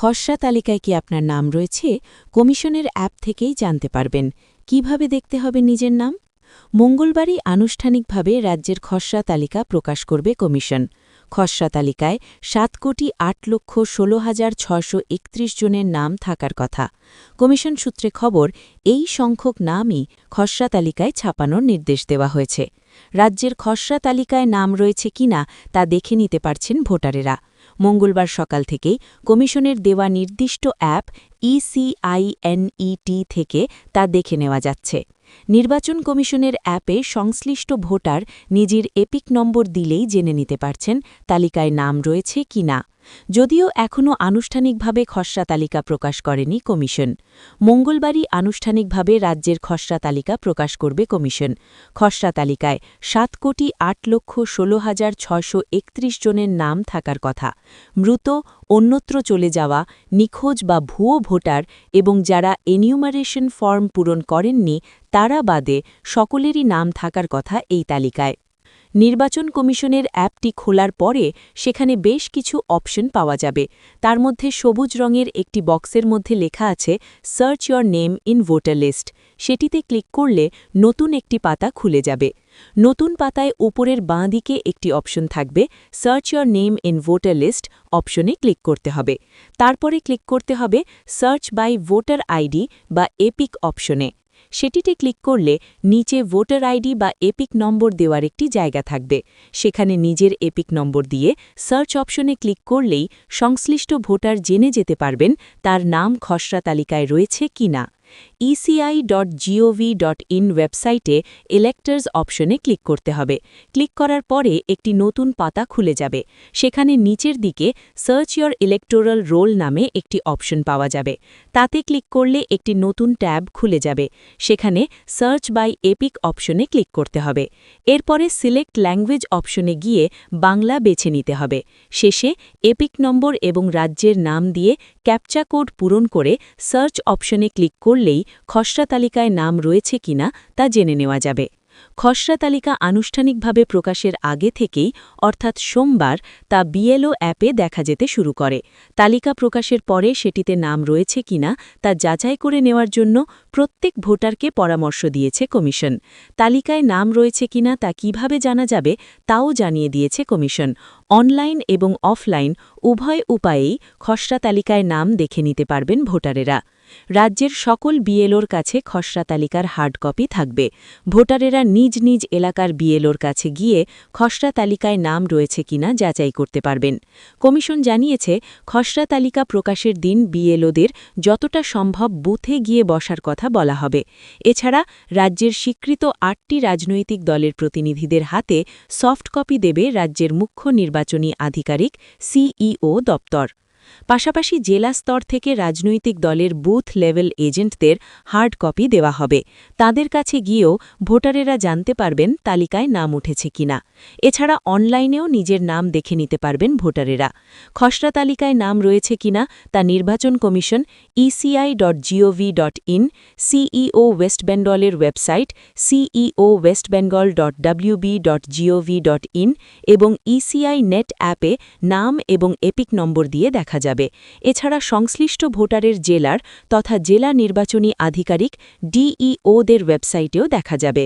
খসড়া তালিকায় কি আপনার নাম রয়েছে, কমিশনের অ্যাপ থেকেই জানতে পারবেন। কীভাবে দেখতে হবে নিজের নাম? মঙ্গলবারই আনুষ্ঠানিকভাবে রাজ্যের খসড়া তালিকা প্রকাশ করবে কমিশন। খসড়া তালিকায় সাত কোটি আট লক্ষ ষোলো হাজার ছশো একত্রিশ জনের নাম থাকার কথা। কমিশন সূত্রে খবর, এই সংখ্যক নামই খসড়া তালিকায় ছাপানোর নির্দেশ দেওয়া হয়েছে। রাজ্যের খসড়া তালিকায় নাম রয়েছে কিনা তা দেখে নিতে পারছেন ভোটারেরা। মঙ্গলবার সকাল থেকেই কমিশনের দেওয়া নির্দিষ্ট অ্যাপ ইসিআইএনইটি থেকে তা দেখে নেওয়া যাচ্ছে। নির্বাচন কমিশনের অ্যাপে সংশ্লিষ্ট ভোটার নিজের এপিক নম্বর দিলেই জেনে নিতে পারছেন তালিকায় নাম রয়েছে কি না। যদিও এখনও আনুষ্ঠানিকভাবে খসড়া তালিকা প্রকাশ করেনি কমিশন। মঙ্গলবারই আনুষ্ঠানিকভাবে রাজ্যের খসড়া তালিকা প্রকাশ করবে কমিশন। খসড়া তালিকায় সাত কোটি আট লক্ষ ষোলো হাজার ছশো একত্রিশ জনের নাম থাকার কথা। মৃত, অন্যত্র চলে যাওয়া, নিখোঁজ বা ভুয়ো ভোটার এবং যারা এনিউমারেশন ফর্ম পূরণ করেননি, তারা বাদে সকলেরই নাম থাকার কথা এই তালিকায়। নির্বাচন কমিশনের অ্যাপটি খোলার পরে সেখানে বেশ কিছু অপশন পাওয়া যাবে। তার মধ্যে সবুজ রঙের একটি বক্সের মধ্যে লেখা আছে search your name in voter list সেটিতে ক্লিক করলে নতুন একটি পাতা খুলে যাবে। নতুন পাতায় উপরের বাঁ দিকে একটি অপশন থাকবে search your name in voter list অপশনে ক্লিক করতে হবে। তারপরে ক্লিক করতে হবে সার্চ বাই ভোটার আইডি বা এপিক অপশনে। সেটিতে ক্লিক করলে নিচে ভোটার আইডি বা এপিক নম্বর দেওয়ার একটি জায়গা থাকবে। সেখানে নিজের এপিক নম্বর দিয়ে সার্চ অপশনে ক্লিক করলেই সংশ্লিষ্ট ভোটার জেনে যেতে পারবেন তার নাম খসড়া তালিকায় রয়েছে কিনা। ECI dot GOV dot in ওয়েবসাইটে ইলেক্টার্স অপশনে ক্লিক করতে হবে। ক্লিক করার পরে একটি নতুন পাতা খুলে যাবে। সেখানে নিচের দিকে সার্চ ইয়র ইলেকটোরাল রোল নামে একটি অপশন পাওয়া যাবে। তাতে ক্লিক করলে একটি নতুন ট্যাব খুলে যাবে। সেখানে সার্চ বাই এপিক অপশনে ক্লিক করতে হবে। এরপরে সিলেক্ট ল্যাঙ্গুয়েজ অপশনে গিয়ে বাংলা বেছে নিতে হবে। শেষে এপিক নম্বর এবং রাজ্যের নাম দিয়ে ক্যাপচা কোড পূরণ করে সার্চ অপশনে ক্লিক করলেই খসড়া তালিকায় নাম রয়েছে কিনা তা জেনে নেওয়া যাবে। খসড়া তালিকা আনুষ্ঠানিকভাবে প্রকাশের আগে থেকেই, অর্থাৎ সোমবার, তা বিএলও অ্যাপে দেখা যেতে শুরু করে। তালিকা প্রকাশের পরে সেটিতে নাম রয়েছে কিনা তা যাচাই করে নেওয়ার জন্য প্রত্যেক ভোটারকে পরামর্শ দিয়েছে কমিশন। তালিকায় নাম রয়েছে কিনা তা কীভাবে জানা যাবে তাও জানিয়ে দিয়েছে কমিশন। অনলাইন এবং অফলাইন উভয় উপায়েই খসড়া তালিকায় নাম দেখে নিতে পারবেন ভোটারেরা। রাজ্যের সকল বিএলওর কাছে খসড়া তালিকার হার্ড কপি থাকবে। ভোটারেরা নিজ নিজ এলাকার বিএলওর কাছে গিয়ে খসড়া তালিকায় নাম রয়েছে কিনা যাচাই করতে পারবেন। কমিশন জানিয়েছে, খসড়া তালিকা প্রকাশের দিন বিএলওদের যতটা সম্ভব বুথে গিয়ে বসার কথা বলা হবে। এছাড়া রাজ্যের স্বীকৃত আটটি রাজনৈতিক দলের প্রতিনিধিদের হাতে সফট কপি দেবে রাজ্যের মুখ্য নির্বাচনী আধিকারিক সিইও দপ্তর। পাশাপাশি জেলা স্তর থেকে রাজনৈতিক দলের বুথ লেভেল এজেন্টদের হার্ড কপি দেওয়া হবে। তাদের কাছে গিয়েও ভোটারেরা জানতে পারবেন তালিকায় নাম উঠেছে কিনা। এছাড়া অনলাইনেও নিজের নাম দেখে নিতে পারবেন ভোটারেরা। খসড়া তালিকায় নাম রয়েছে কিনা তা নির্বাচন commission ECI dot GOV dot in CEO West বেঙ্গলের website CEO West Bengal dot WB dot GOV dot in এবং ইসিআই নেট অ্যাপে নাম এবং এপিক নম্বর দিয়ে দেখা যাবে। এছাড়া সংশ্লিষ্ট ভোটারের জেলার তথা জেলা নির্বাচনী আধিকারিক ডিইওদের ওয়েবসাইটেও দেখা যাবে।